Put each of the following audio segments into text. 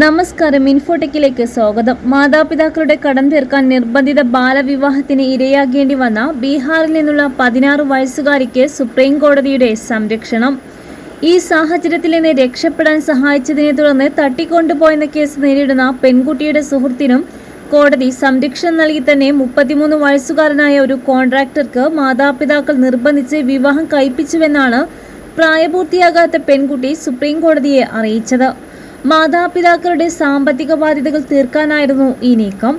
നമസ്കാരം. ഇൻഫോടെക്കിലേക്ക് സ്വാഗതം. മാതാപിതാക്കളുടെ കടം തീർക്കാൻ നിർബന്ധിത ബാലവിവാഹത്തിന് ഇരയാകേണ്ടി വന്ന ബീഹാറിൽ നിന്നുള്ള പതിനാറ് വയസ്സുകാരിക്ക് സുപ്രീം കോടതിയുടെ സംരക്ഷണം. ഈ സാഹചര്യത്തിൽ നിന്ന് രക്ഷപ്പെടാൻ സഹായിച്ചതിനെ തുടർന്ന് തട്ടിക്കൊണ്ടുപോയെന്ന കേസ് നേരിടുന്ന പെൺകുട്ടിയുടെ സുഹൃത്തിനും കോടതി സംരക്ഷണം നൽകി തന്നെ മുപ്പത്തിമൂന്ന് വയസ്സുകാരനായ ഒരു കോൺട്രാക്ടർക്ക് മാതാപിതാക്കൾ നിർബന്ധിച്ച് വിവാഹം കഴിപ്പിച്ചുവെന്നാണ് പ്രായപൂർത്തിയാകാത്ത പെൺകുട്ടി സുപ്രീം കോടതിയെ അറിയിച്ചത്. മാതാപിതാക്കളുടെ സാമ്പത്തിക ബാധ്യതകൾ തീർക്കാനായിരുന്നു ഈ നീക്കം.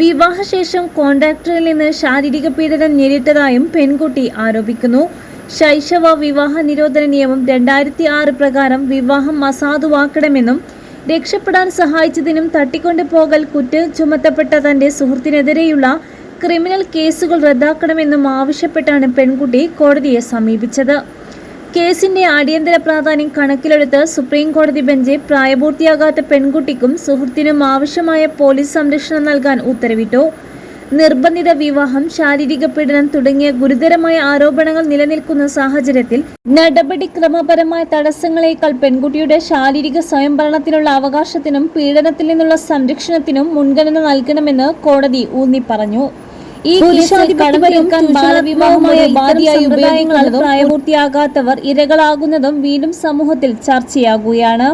വിവാഹശേഷം കോൺട്രാക്ടറിൽ നിന്ന് ശാരീരിക പീഡനം നേരിട്ടതായും പെൺകുട്ടി ആരോപിക്കുന്നു. ശൈശവ വിവാഹ നിരോധന നിയമം രണ്ടായിരത്തി ആറ് പ്രകാരം വിവാഹം അസാധുവാക്കണമെന്നും രക്ഷപ്പെടാൻ സഹായിച്ചതിനും തട്ടിക്കൊണ്ടു പോകൽ കുറ്റം ചുമത്തപ്പെട്ട തന്റെ സുഹൃത്തിനെതിരെയുള്ള ക്രിമിനൽ കേസുകൾ റദ്ദാക്കണമെന്നും ആവശ്യപ്പെട്ടാണ് പെൺകുട്ടി കോടതിയെ സമീപിച്ചത്. കേസിന്റെ അടിയന്തര പ്രാധാന്യം കണക്കിലെടുത്ത് സുപ്രീം കോടതി ബെഞ്ച് പ്രായപൂർത്തിയാകാത്ത പെൺകുട്ടിക്കും സുഹൃത്തിനും ആവശ്യമായ പോലീസ് സംരക്ഷണം നൽകാൻ ഉത്തരവിട്ടു. നിർബന്ധിത വിവാഹം ശാരീരിക പീഡനം തുടങ്ങിയ ഗുരുതരമായ ആരോപണങ്ങൾ നിലനിൽക്കുന്ന സാഹചര്യത്തിൽ നടപടിക്രമപരമായ തടസ്സങ്ങളേക്കാൾ പെൺകുട്ടിയുടെ ശാരീരിക സ്വയംഭരണത്തിനുള്ള അവകാശത്തിനും പീഡനത്തിൽ നിന്നുള്ള സംരക്ഷണത്തിനും മുൻഗണന നൽകണമെന്ന് കോടതി ഊന്നി പറഞ്ഞു ഈ കേസിൽ കടം തീർക്കാൻ ബാലവിവാഹമായ ബാധ്യയായി ഉപയോഗിക്കുന്നതും പ്രായപൂർത്തിയാകാത്തവർ ഇരകളാകുന്നതും വീണ്ടും സമൂഹത്തിൽ ചർച്ചയാകുകയാണ്.